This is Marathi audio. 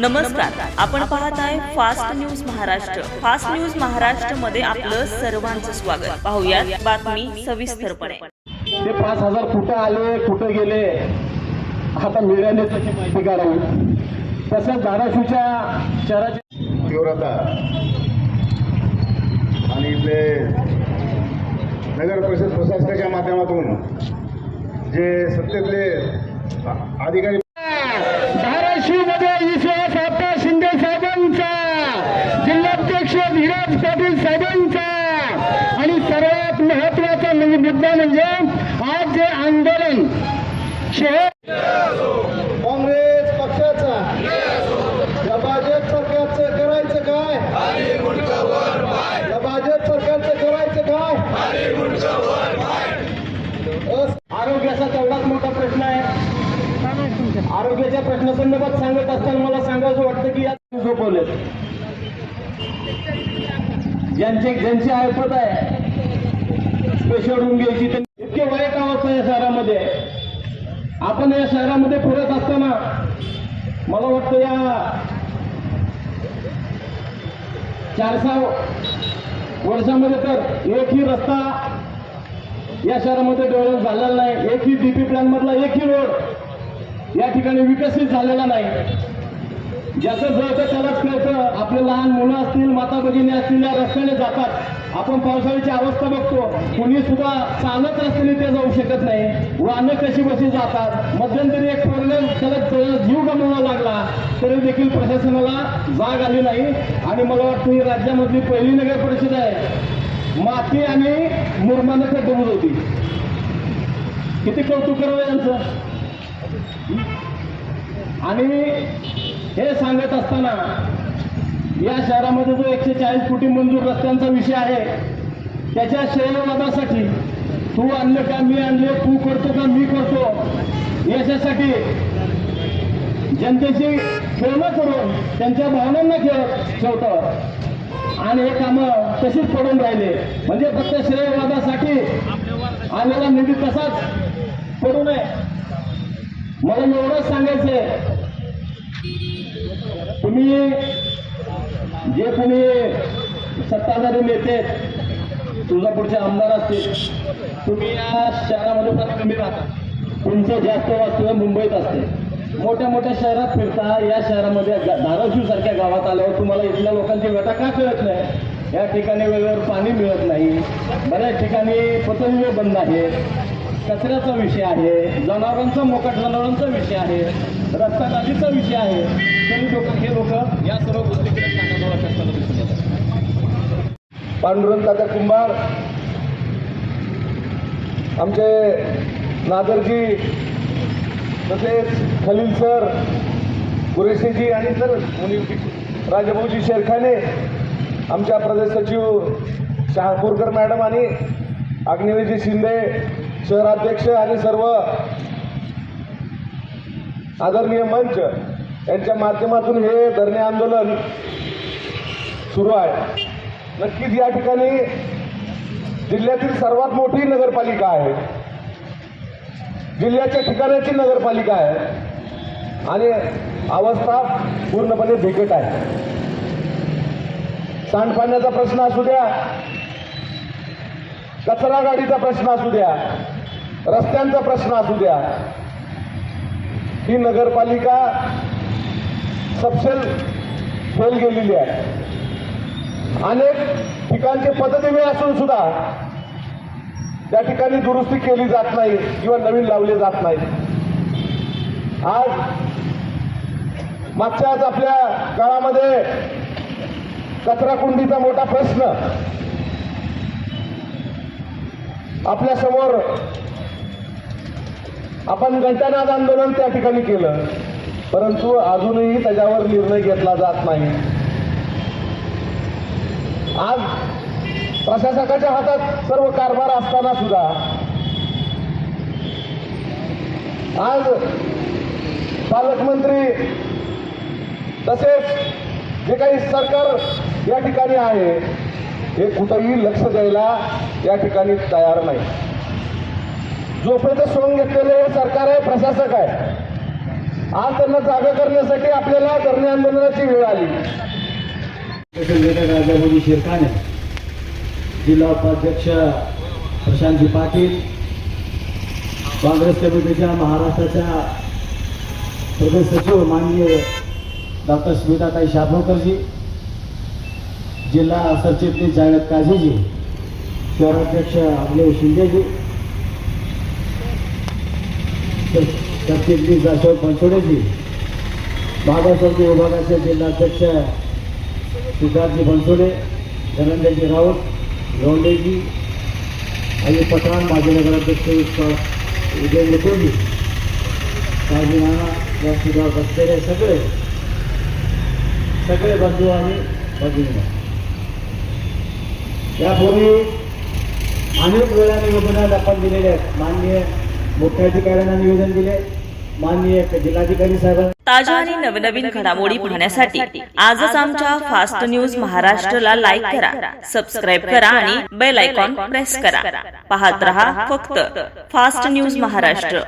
नमस्कार. आपण पाहताय fast news Maharashtra. Fast news महाराष्ट्रमध्ये आपलं सर्वांचं स्वागत. पाहुयात बातमी सविस्तरपणे. ते पाच हजार कुठं आले कुठं गेले आता मीडियाने त्याची माहिती काढावी तसंच धाराशिवच्या शहराची तीव्रता आणि इथले नगर परिषद प्रशासनाच्या माध्यमातून जे सत्तेतले अधिकारी धाराशिवमध्ये विश्वास आपटा शिंदे साहेबांचा जिल्हाध्यक्ष धीरज पाटील साहेबांचा. आणि सर्वात महत्त्वाचा मुद्दा म्हणजे आज जे आंदोलन शहर आरोग्याच्या प्रश्नासंदर्भात सांगत असताना मला सांगायचं वाटतं की या झोपवले ज्यांचे ज्यांची ऐपत आहे स्पेशल रूम घ्यायची त्यांनी इतके वाईट अवस्था या शहरामध्ये. आपण या शहरामध्ये फिरत असताना मला वाटतं या चार सहा वर्षामध्ये तर एकही रस्ता या शहरामध्ये डेव्हलप झालेला नाही. एकही डीपी प्लॅन मधला एकही रोड या ठिकाणी विकसित झालेला नाही. ज्याचं जळतं त्यालाच कळतं. आपले लहान मुलं असतील माता भगिनी असतील या रस्त्याने जातात. आपण पावसाळ्याची अवस्था बघतो. कुणी सुद्धा चालत रस्त्याने ते जाऊ शकत नाही. वाहनं कशी बशी जातात. मध्यंतरी एक प्रॉब्लेम त्याला जीव गमवावा लागला. तरी देखील प्रशासनाला जाग आली नाही. आणि मला वाटतं ही राज्यामधली पहिली नगर परिषद आहे. माती आणि मुरमानं ते होती. किती कौतुक करावं यांचं? आणि हे सांगत असताना या शहरामध्ये जो एकशे चाळीस कोटी मंजूर रस्त्यांचा विषय आहे त्याच्या श्रेयवादासाठी तू आणलं का मी आणले तू करतो का मी करतो याच्यासाठी जनतेची खेळणं करून त्यांच्या भावनांना खेळ ठेवतं आणि हे कामं तशीच पडून राहिले. म्हणजे फक्त श्रेयवादासाठी आलेला निधी तसाच पडू नये. आपण एवढंच सांगायचंय. तुम्ही जे कोणी सत्ताधारी नेते तुळजापूरचे आमदार असतील तुम्ही या शहरामध्ये फार कमी राहता. तुमचं जास्त वास्तव्य मुंबईत असते. मोठ्या मोठ्या शहरात फिरता या शहरामध्ये धाराशिव सारख्या गावात आल्यावर तुम्हाला इथल्या लोकांची व्यथा का कळत नाही? या ठिकाणी वेळेवर पाणी मिळत नाही. बऱ्याच ठिकाणी पतंग बंद आहेत कचऱ्याचा विषय आहे जनावरांचा मोकाट जनावरांचा विषय आहे रस्ता नालीचा विषय आहे. तरी लोक हे लोक या सर्व गोष्टीकडे करताना दिसून येतात. पांडुरंग दादा कुंभार आमचे नादरजी तसेच खलील सर कुरेशीजी आणि तर राजभाऊजी शेरखाने आमच्या प्रदेश सचिव शहापूरकर मॅडम आणि अग्निवेजी शिंदे शहराध्यक्ष आणि सर्व आदरणीय मंच यांच्या माध्यमातून हे धरणे आंदोलन सुरू आहे. नक्कीच या ठिकाणी जिल्ह्यातील सर्वात मोठी नगरपालिका आहे. जिल्ह्याच्या ठिकाणाची नगरपालिका आहे. आणि अवस्था पूर्णपणे बिकट आहे. सांडपाण्याचा प्रश्न असू द्या कचरा गाडीचा प्रश्न असू द्या रस्त्यांचा प्रश्न असू द्या. ही नगरपालिका सबसेल फेल गेलेली आहे. अनेक ठिकाणचे पद्धतीने असून सुद्धा त्या ठिकाणी दुरुस्ती केली जात नाही किंवा नवीन लावले जात नाही. आज मागच्याच आपल्या काळामध्ये कचराकुंडीचा मोठा प्रश्न आपल्यासमोर आपण घंटानाद आंदोलन त्या ठिकाणी केलं. परंतु अजूनही त्याच्यावर निर्णय घेतला जात नाही. आज प्रशासकाच्या हातात सर्व कारभार असताना सुद्धा आज पालकमंत्री तसेच जे काही सरकार या ठिकाणी आहे हे कुठंही लक्ष द्यायला या ठिकाणी तयार नाही. जोपर्यंत सोंग घेतलेलं सरकार आहे प्रशासक आहे आज त्यांना जागा करण्यासाठी आपल्याला धरणे आंदोलनाची वेळ आली. संघटक राजाभाऊ जिल्हा उपाध्यक्ष प्रशांतजी पाटील काँग्रेस कमिटीच्या महाराष्ट्राच्या प्रदेश सचिव माननीय डॉक्टर स्मिताताई शापोळकरजी जिल्हा सरचिटणीस जावेद काझीजी शहराध्यक्ष अभिनव शिंदेजी सरचिटणीस अशोक पंचोडेजी बाबासाहेब विभागाचे जिल्हाध्यक्ष सिद्धार्थजी बनसोडे धनंजयजी राऊत लोंडेजी आणि पठाण माजी नगराध्यक्ष उदय मुकोजी काळजी नाना या सुद्धा बसलेले सगळे सगळे बंधू आणि भगिनी यापूर्वी अनेक वेळा निवेदनात आपण दिलेले आहेत माननीय मुख्याधिकाऱ्यांना निवेदन दिले. माननीय जिल्हाधिकारी साहेबांना ताज्या आणि नवनवीन घडामोडी पाहण्यासाठी आजच आमच्या फास्ट न्यूज महाराष्ट्रला लाईक करा सबस्क्राईब करा आणि बेल आयकॉन प्रेस करा. पाहत रहा फक्त फास्ट न्यूज महाराष्ट्र.